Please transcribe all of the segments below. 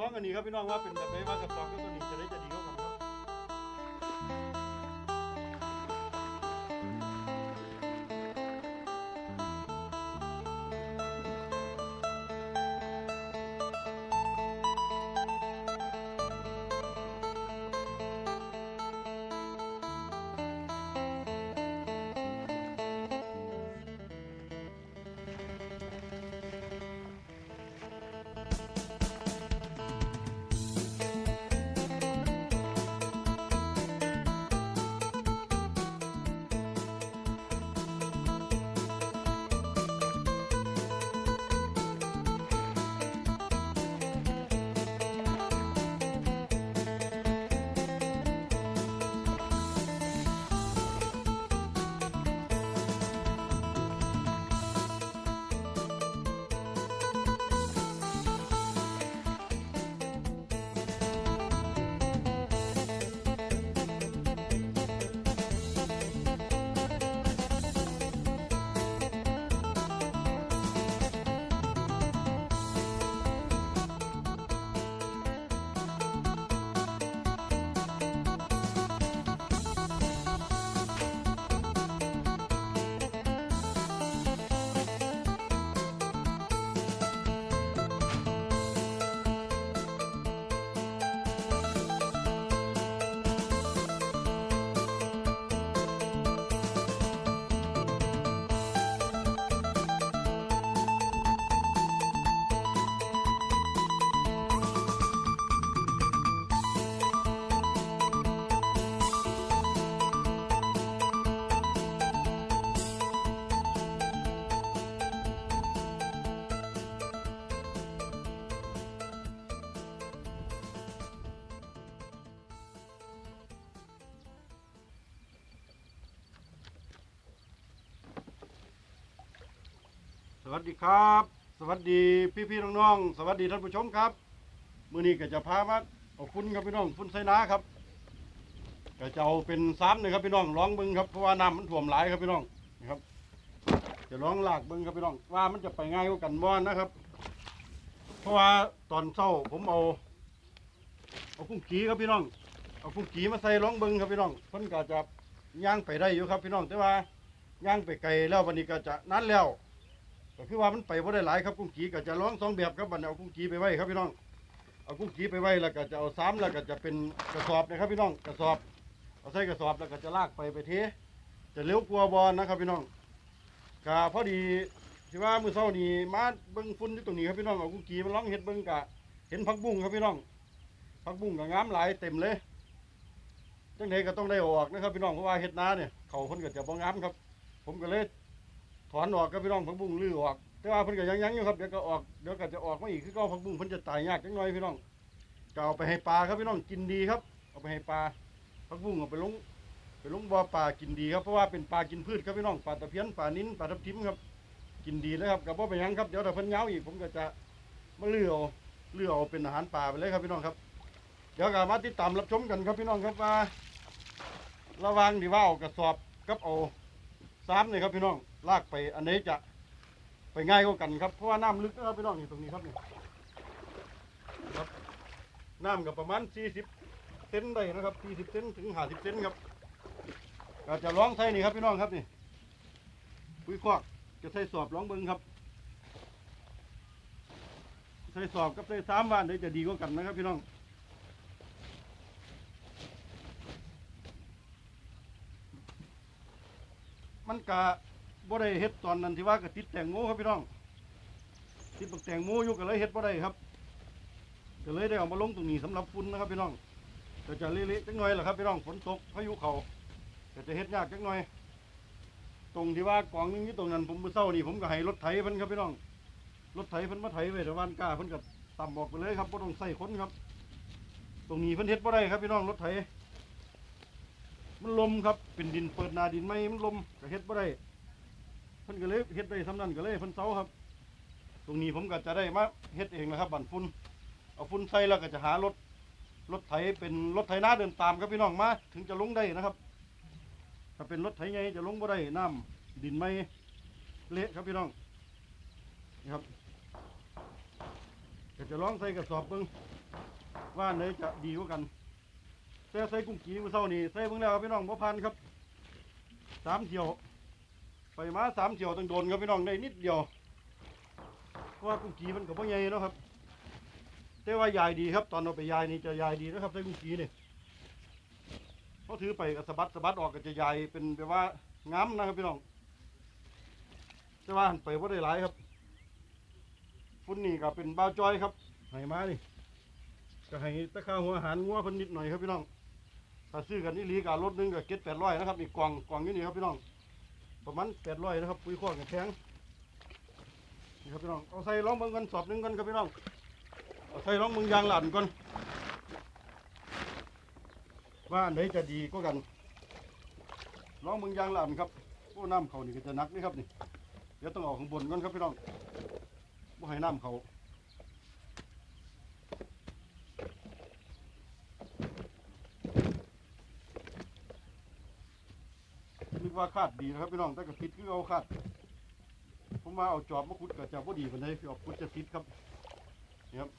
ร้องอันนี้ครับพี่น้องว่าเป็นแบบไหนว่ากับสองก็ตัวนี้จะได้จะดีกว่า วัสดีครับ สวัสดีพี่พี่ๆน้องๆสวัสดีท่านผู้ชมครับมื้อนี้ก็จะพามาเอาฟุ้นครับพี่น้องฟุ้นไซนาครับก็จะเอาเป็นซ้ำเลยครับพี่น้องร้องบิ้งครับเพราะว่าน้ำมันท่วมหลายครับพี่น้องนะครับ จะร้องหลากบิ้งครับพี่น้องว่ามันจะไปง่ายกว่ากันบ่นนะครับ เพราะว่าตอนเช้าผมเอา เอากุ้งกีครับพี่น้อง เอากุ้งกีมาใส่ร้องบิ้งครับพี่น้องเพิ่นก็จะย่างไปได้อยู่ครับพี่น้องแต่ว่าย่างไปไกลแล้ววันนี้ก็จะนั้นแล้ว ก็คือว่ามันไปบ่ได้หลายครับกุ้งกีก็จะร้องสองแบบครับบัดนี้เอากุ้งกีไปไว้ครับพี่น้อง เอากุ้งกีไปไว้แล้วก็จะเอาซ้ำแล้วก็จะเป็นกระสอบนะครับพี่น้องกระสอบเอาใส่กระสอบแล้วก็จะลากไปไปเทจะเร็วกว่าบอลนะครับพี่น้องก็พอดีที่ว่ามือเช้านี้มาเบิ่งฝุ่นที่ตรงนี้ครับพี่น้องเอากุ้งกีมาลองเฮ็ดเบิ่งกะเห็นผักบุ้งครับพี่น้องผักบุ้งก็งามหลายเต็มเลยจังไดก็ต้องได้ออกนะครับพี่น้องเพราะว่าเฮ็ดนาเนี่ยเขาเพิ่นก็จะบ่งามครับ ผมก็เลย ถอนออกครับพี่น้องผักบุ้งลื้อออก แต่ว่าเพิ่นก็ยังยังอยู่ครับเดี๋ยวก็ออกเดี๋ยวก็จะออกมาอีกคือก็ผักบุ้งเพิ่นจะตายยากจังหน่อยพี่น้องก็เอาไปให้ปลาครับพี่น้องกินดีครับ เอาไปให้ปลาผักบุ้งเอาไปลงไปลงบ่อปลากินดีครับเพราะว่าเป็นปลากินพืชครับพี่น้องปลาตะเพียนปลานิ้นปลาทับทิมครับ กินดีเลยครับกับบ่ไปยังครับเดี๋ยวถ้าเพิ่นเหงาอีกผมก็จะมาเลือเอเลือเอาเป็นอาหารปลาไปเลยครับพี่น้องครับ เดี๋ยวก็มาติดตามรับชมกันครับพี่น้องครับว่าระวังที่ว่าเอากระสอบกับเอาซ้ำเลยครับพี่น้อง ลากไปอันนี้จะไปง่ายกว่ากันครับ เพราะว่าน้ำลึกนะครับพี่น้องนี่ตรงนี้ครับนี่ครับน้ำกับประมาณ 40 เซนได้นะครับ 40 เซนถึง 50 เซนครับก็จะร้องใส่นี่ครับพี่น้องครับนี่ปุ้ยคอกจะใส่สอบร้องเบิ้งครับ ใส่สอบกับใส่ซ้ำว่าอันไหนจะดีกว่ากันนะครับพี่น้องมันกะ บ่ได้เฮ็ดตอนนั้นที่ว่ากะติดแตงโมครับพี่น้องติดบักแตงโมอยู่ก็เลยเฮ็ดบ่ได้ครับก็เลยได้เอามาลงตรงนี้สำหรับฝุ่นนะครับพี่น้องก็จะเละๆจักหน่อยแหละครับพี่น้องฝนตกพายุเขาก็จะเฮ็ดยากจักหน่อย ตรงที่ว่ากองนึงที่ตรงนั้นผมมื้อเช้านี่ผมก็ให้รถไถเพิ่นครับพี่น้องรถไถเพิ่นมาไถไว้แต่วานกล้าเพิ่นก็ต่ำออกไปเลยครับบ่ต้องใส่คนครับ ตรงนี้เพิ่นเฮ็ดบ่ได้ครับพี่น้องรถไถมันลมครับเป็นดินเปิดนาดินไม่มันลมก็เฮ็ดบ่ได้ พิ่นก็เลยเฮ็ดได้สำนั้นก็เลยเพิ่นเซาครับ ตรงนี้ผมก็จะได้มาเฮ็ดเองนะครับ บันฝุ่นเอาฝุ่นใส่แล้วก็จะหารถรถไถเป็นรถไถนาเดินตามครับพี่น้องมาถึงจะลงได้นะครับ ถ้าเป็นรถไถใหญ่จะลงบ่ได้น้ำดินไม่เละครับพี่น้องนี่ครับก็จะลองใส่กระสอบเบิ่งว่าอันไหนจะดีกว่ากันแต่ใส่กุ้งกีมือเช้านี่ใส่เบิ่งแล้วครับพี่น้องบ่พันครับสามเที่ยว มาสามเที่ยวต้องโดนครับพี่น้องได้นิดเดียวเพราะว่ากุ้งกีมันก็บ่ใหญ่เนาะครับ แต่ว่ายายดีครับ ตอนเอาไปยายนี่จะยายดีนะครับใส่กุ้งกีเนี่ยเขาถือไปก็สะบัดสะบัดออกก็จะยายเป็นแบบว่างามนะครับพี่น้องแต่ว่าหันไปว่าได้หลายครับฟุ้นนี่ก็เป็นบ้าจอยครับให้มานี่ก็ให้ตะข้าหัวอาหารงัวเพิ่นนิดหน่อยครับพี่น้องถ้าซื้อกันนี่ลีการถนึงก็เก็ดแปดร้อยนะครับนี่กล่องกล่องอยู่นี่ครับพี่น้อง ประมาณแปดร้อยนะครับปุ๋ยข้อกับแพงนี่ครับพี่น้องเอาใส่ร้องเบิ่งกันสอบหนึ่งกันครับพี่น้องเอาใส่ร้องเบิ่งยางหลานก่อนว่าไหนจะดีก็กันร้องเบิ่งยางหลานครับโอ้น้ำเขานี่ก็จะหนักนี่ครับนี่เดี๋ยวต้องเอาข้างบนก่อนครับพี่น้องบ่ให้น้ำเขา ว่าคาดดีนะครับพี่น้องแต่ก็ผิดคือเอาคาดผมมาเอาจอบมาขุดก็จะบ่ดีปานใดพี่เอาขุดจะผิดครับนี่ครับ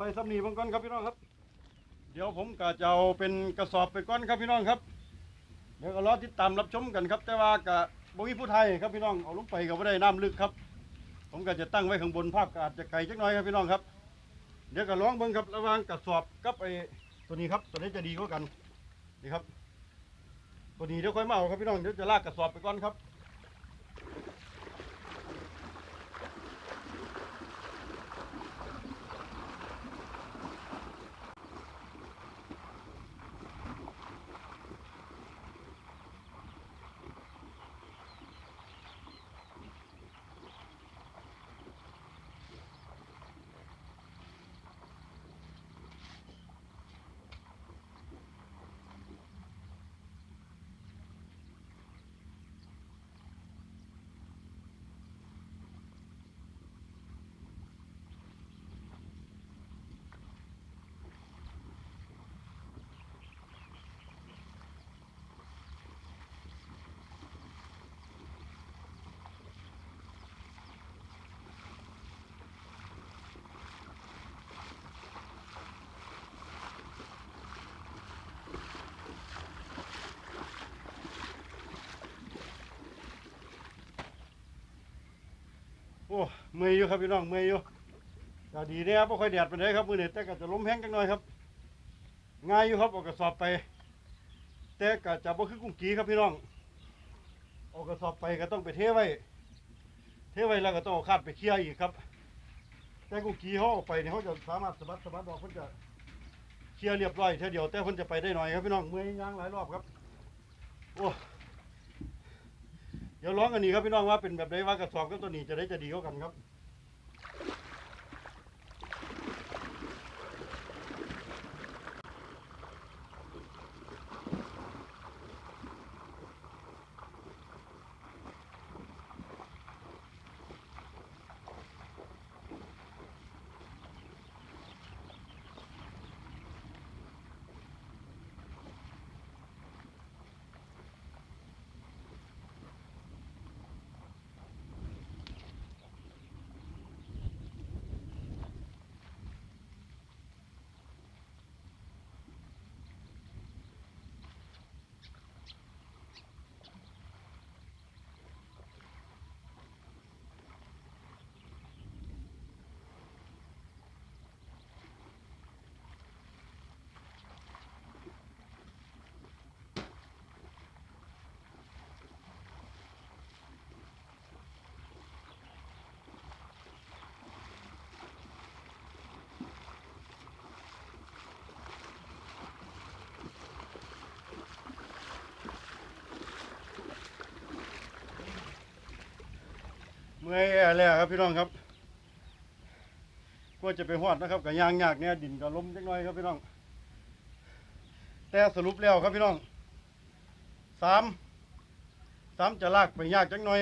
ใส่ซับนีบังก่อนครับพี่น้องครับ เดี๋ยวผมก็จะเอาเป็นกระสอบไปก่อนครับพี่น้องครับ เดี๋ยวก็รอติดตามรับชมกันครับ แต่ว่ากับ่มีผู้ไทยครับพี่น้องเอาลงไปก็ไม่ได้น้ำลึกครับ ผมก็จะตั้งไว้ข้างบนภาพกอาจจะไกลจักหน่อยครับพี่น้องครับ เดี๋ยวก็ลองเบิ่งครับระว่างกระสอบกับไอ้ตัวนี้ครับ ตัวนี้จะดีกว่ากันนี่ครับ ตัวนี้เดี๋ยวค่อยมาเอาครับพี่น้องเดี๋ยวจะลากกระสอบไปก่อนครับ โอ้เมื่อยอยู่ครับพี่น้องเมื่อยอยู่ก็ดีเนี่ยครับบ่ค่อยแดดปานใดครับมื้อนี้แต่ก็จะล้มแห้งจังหน่อยครับ ง่ายอยู่ครับเอากระสอบไป แต่ก็จะบ่คือกุ้งกีครับพี่น้องเอากระสอบไปก็ต้องไปเทไว้ เทไว้แล้วก็ต้องเอาคาดไปเคลียร์อีกครับ แต่กุ้งกีเขาเอาไปเนี่ยเขาจะสามารถสะบัดสะบัดออกเพิ่นจะเคลียร์เรียบร้อยเท่าเดียวแต่เพิ่นจะไปได้หน่อยครับพี่น้องเมื่อยย่างหลายรอบครับโอ้ เดี๋ยวร้องกันนี้ครับพี่น้องว่าเป็นแบบใดว่ากระสอบกับตัวนี้จะได้จะดีกว่ากันครับ มื่อยแล้วครับพี่น้องครับกว่าจะไปฮอดนะครับก็ย่างยากเนี่ยดินก็ล้มจักน่อยครับพี่น้อง แต่สรุปแล้วครับพี่น้องสามสามจะลากไปยากจักหน่อย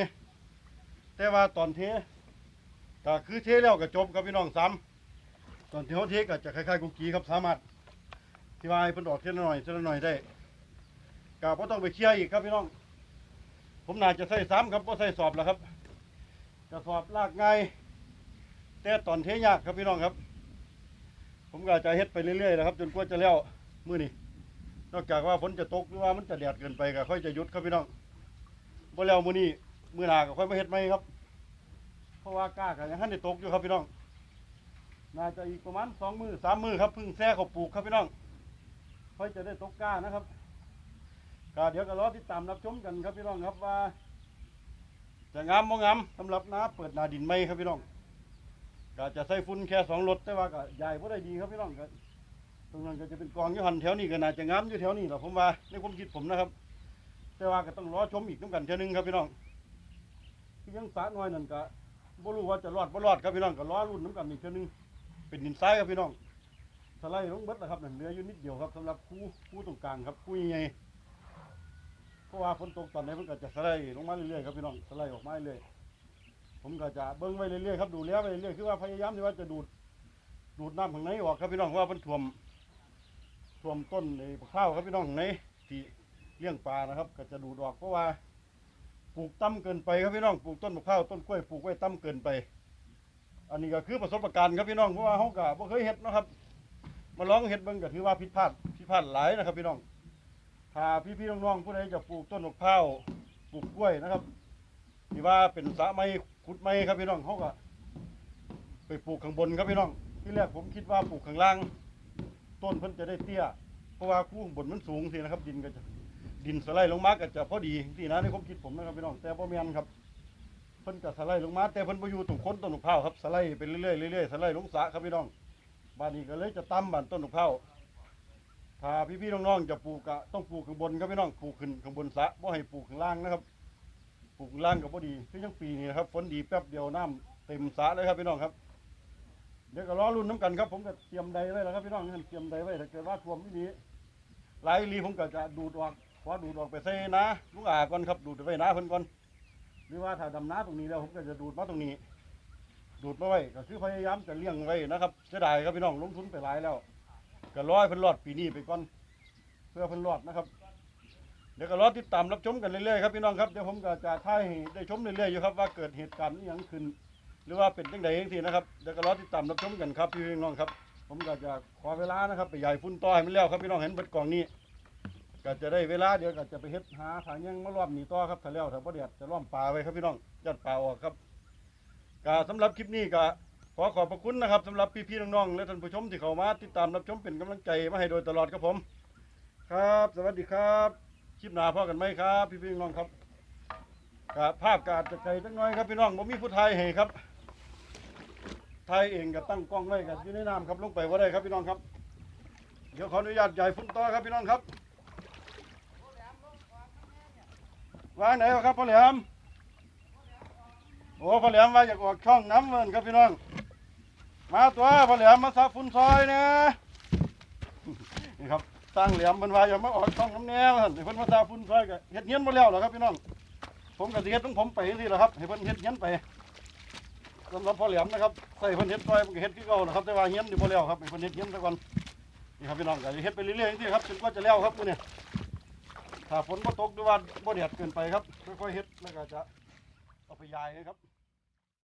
แต่ว่าตอนเทก็คือเทแล้วก็จบครับพี่น้องสามตอนที่เขาเทก็จะคล้ายๆกุกกี้ครับสามารถที่ว่าให้เพิ่นออกเทละหน่อยเทละหน่อยได้ก็บ่ต้องไปเคลียร์อีกครับพี่น้อง ผมน่าจะใส่ซ้ำครับบ่ใส่สอบแล้วครับ กระสอบลากง่ายแต่ตอนเทยากครับพี่น้องครับ ผมก็จะเฮ็ดไปเรื่อยๆนะครับ จนกว่าจะแล้วมือนี้นอกจากว่าฝนจะตกหรือว่ามันจะแดดเกินไปก็ค่อยจะหยุดครับพี่น้องบ่แล้วมือนี้มื้อหนาก็ค่อยมาเฮ็ดใหม่ครับ เพราะว่ากล้าก็ยังทันได้ตกอยู่ครับพี่น้องน่าจะอีกประมาณสองมือสามมือครับพิ่งแซ่เขาปลูกครับพี่น้องค่อยจะได้ตกกล้านะครับก็เดี๋ยวก็รอติดตามรับชมกันครับพี่น้องครับว่า จะงามบ่งามสำหรับน้าเปิดนาดินไหมครับพี่น้องก็จะใส่ฝุ่นแค่สองรถแต่ว่าก็ใหญ่พอได้ดีครับพี่น้องก็ตรงนั้นก็จะเป็นกองยู่หันแถวนี้ก็น่าจะงามอยู่แถวนี้แหละผมว่าในความคิดผมนะครับ แต่ว่าก็ต้องรอชมอีกน้ำกันเท่านึงครับพี่น้องที่ยังสาน้อยนั่นก็บ่รู้ว่าจะรอดบ่รอดครับพี่น้องก็รอรุ่นน้ำกันอีกเท่านึงเป็นดินทรายครับพี่น้องสไลด์ลงเบิดแล้วครับเหลืออยู่นิดเดียวครับสำหรับคู่คู่ตรงกลางครับคู่ใหญ่ๆ เพราะว่าฝนตกตอนไหนมันก็จะสไลด์ลงมาเรื่อยๆครับพี่น้องสไลด์ออกมาเรื่อยผมก็จะเบิ้งไว้เรื่อยๆครับดูแลไว้เรื่อยๆคือว่าพยายามที่ว่าจะดูดดูดน้ำข้างในออกครับพี่น้องเพราะว่ามันท่วมท่วมต้นในข้าวครับพี่น้องข้างในที่เลี้ยงปลานะครับ ก็จะดูดออกเพราะว่าปลูกต่ำเกินไปครับพี่น้องปลูกต้นมะพร้าวต้นกล้วยปลูกไว้ต่ำเกินไป อันนี้ก็คือประสบการณ์ครับพี่น้องเพราะว่าเขาก็บ่เคยเฮ็ดนะครับ มาลองเฮ็ดเบิ่งก็ถือว่าผิดพลาดผิดพลาดหลายนะครับพี่น้อง ถ้าพี่ๆน้องๆผู้ใดจะปลูกต้นมะพร้าวปลูกกล้วยนะครับที่ว่าเป็นสระไม้ขุดไม้ครับพี่น้องเขาก็ไปปลูกข้างบนครับพี่น้อง ที่แรกผมคิดว่าปลูกข้างล่าง ต้นเพิ่นจะได้เตี้ย เพราะว่าคู่ข้างบนมันสูงสินะครับ ดินก็จะดินสไลด์ลงมาก็จะพอดีสินะในความคิดผมนะครับพี่น้องแต่บ่แม่นครับเพิ่นก็สไลด์ลงมา แต่เพิ่นบ่อยู่ตรงโคนต้นมะพร้าวครับสไลด์ไปเรื่อยๆเรื่อยๆสไลด์ลงสระครับพี่น้องบ้านนี้ก็เลยจะตั้มบ้านต้นมะพร้าว ถ้าพี่ๆน้องๆจะปลูกก็ต้องปลูกข้างบนครับพี่น้องปลูกขึ้นข้างบนสระบ่ให้ปลูกข้างล่างนะครับ ปลูกข้างล่างก็บ่ดีคือยังปีนี้นะครับฝนดีแป๊บเดียวน้ำเต็มสระเลยครับพี่น้องครับเดี๋ยวก็รอรุ่นน้ำกันครับ ผมก็เตรียมใดไว้แล้วครับพี่น้องเตรียมใดไว้ถ้าเกิดว่าท่วมไม่ดีหลายอีหลีผมก็จะดูดออกขอดูดออกไปใส่นะลุงอาก่อนครับดูดไว้นะเพิ่นก่อนหรือว่าถ้าดำน้าตรงนี้แล้วผมก็จะดูดมาตรงนี้ ดูดมาไว้ก็คือพยายามจะเลี้ยงไว้นะครับเสียดายครับพี่น้องลงทุนไปหลายแล้ว ก็ร้อยเพิ่นรอดปีนี้ไปก่อนเพื่อเพิ่นรอดนะครับ เดี๋ยวก็รอติดตามรับชมกันเรื่อยๆครับพี่น้องครับเดี๋ยวผมก็จะถ่ายให้ได้ชมเรื่อยๆอยู่ครับว่าเกิดเหตุการณ์อหยังขึ้น หรือว่าเป็นจังใดจังซี่นะครับเดี๋ยวก็รอติดตามรับชมกันครับพี่น้องครับ ผมก็จะขอเวลานะครับไปใหญ่ฝุ่นต่อให้มันแล้วครับพี่น้องเห็นเบิดกล่องนี้ก็จะได้เวลาเดี๋ยวก็จะไปเฮ็ดหาทางยังมารอบหนีต่อครับถ้าแล้วถ้าบ่เดียดจะล้อมปลาไว้ครับพี่น้องยัดปลาออกครับก็สำหรับคลิปนี้ก็ ขอขอบพระคุณนะครับสำหรับพี่ๆน้องๆและท่านผู้ชมที่เข้ามาติดตามรับชมเป็นกำลังใจมาให้โดยตลอดครับผม ครับ สวัสดีครับคลิปหน้าพ่อกันไหมครับ พี่ๆน้องๆครับกับภาพกาจจะไกลจังน้อยครับพี่น้องผมมีผู้ไทยให้ครับไทยเองก็ตั้งกล้องไว้กับอยู่ในน้ำครับลงไปว่าได้ครับพี่น้องครับ เดี๋ยวขออนุญาตใหญ่ฝุ่นต่อครับพี่น้องครับวางไหนครับพ่อแหลมโอ้พ่อแหลมว่าอยากออกช่องน้ำเงินครับพี่น้อง มาตัวพอแหลมมาซับฝุ่นซอยนะนี่ครับสร้างแหลมมันว่าอย่ามาออกช่องน้ำแนวหั่นให้เพิ่นมาซับฝุ่นซอยก็เฮ็ดเงี้ยนมาแล้วเหรอครับพี่น้องผมก็สิเฮ็ดของผมไปสิแหละครับให้เพิ่นเฮ็ดเงี้ยนไปสำหรับพอแหลี่ยมนะครับใส่เพิ่นเฮ็ดซอยมันก็เฮ็ดคือเก่าแหละครับแต่ว่าเงี้ยนอยู่บ่แล้วครับให้เพิ่นเฮ็ดเงี้ยนซะก่อนนี่ครับพี่น้องก็สิเฮ็ดไปเรื่อยๆจังซี่ครับจนกว่าจะแล้วครับมื้อนี้ถ้าฝนบ่ตกหรือว่าบ่แดดเกินไปครับค่อยๆเฮ็ดแล้วก็จะเอาไปยายนะครับ